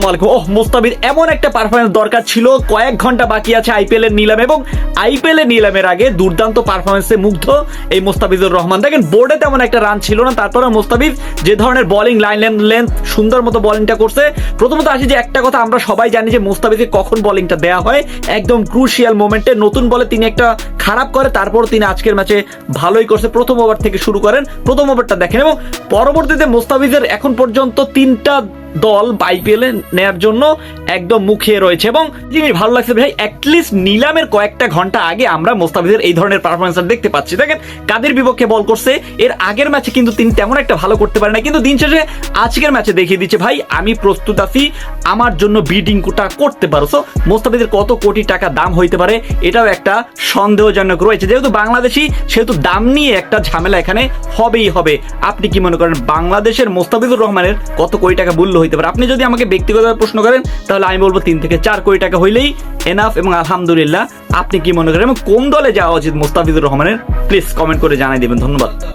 আসসালামু আলাইকুম। ওহ মোস্তাবির এমন একটা পারফরমেন্স দরকার ছিল। কয়েক ঘণ্টা বাকি আছে আইপিএল এর নিলাম এবং আইপিএল এর নিলামের আগে দুর্দান্ত পারফরমেন্সে মুগ্ধ এই মোস্তাফিজুর রহমান। দেখেন বোর্ডে তেমন একটা রান ছিল না তারপরে মোস্তাফিজ যে ধরনের বোলিং লাইন লেন্থ সুন্দর মতো বোলিংটা করছে। প্রথমত আসি যে একটা কথা, আমরা সবাই জানি যে মোস্তাফিজকে কখন বোলিংটা দেওয়া হয়। একদম ক্রুশিয়াল মোমেন্টে নতুন বলে তিনি একটা খারাপ করে তারপর তিনি আজকের ম্যাচে ভালোই করছে। প্রথম ওভার থেকে শুরু করেন, প্রথম ওভারটা দেখেন এবং পরবর্তীতে মোস্তাফিজের এখন পর্যন্ত তিনটা দল আইপিএল নেয়ার জন্য একদম মুখিয়ে রয়েছে এবং জিনিস ভালো লাগছে ভাই অ্যাটলিস্ট নিলামের কয়েকটা ঘণ্টা আগে আমরা মোস্তাফিজের এই ধরনের পারফরমেন্স দেখতে পাচ্ছি। দেখেন, কাদের বিপক্ষে বল করছে, এর আগের ম্যাচে কিন্তু তিনি তেমন একটা ভালো করতে পারে না কিন্তু দিন শেষে আজকের ম্যাচে দেখিয়ে দিচ্ছে, ভাই, আমি প্রস্তুত আছি, আমার জন্য বিডিং কোটা করতে পারো। সো মোস্তাফিজের কত কোটি টাকা দাম হইতে পারে, এটাও একটা সন্দেহজনক রয়েছে। যেহেতু বাংলাদেশি, সেহেতু দাম নিয়ে একটা ঝামেলা এখানে হবেই হবে। আপনি কি মনে করেন, বাংলাদেশের মোস্তাফিজুর রহমানের কত কোটি টাকা মূল্য হইতে পারে। আপনি যদি আমাকে ব্যক্তিগতভাবে প্রশ্ন করেন, তাহলে আমি বলব তিন থেকে চার কোটি টাকা হইলেই এনাফ এবং আলহামদুলিল্লাহ। আপনি কি মনে করেন? এবং কোন দলে যাওয়া উচিত মোস্তাফিজুর রহমানের? প্লিজ কমেন্ট করে জানাই দেবেন। ধন্যবাদ।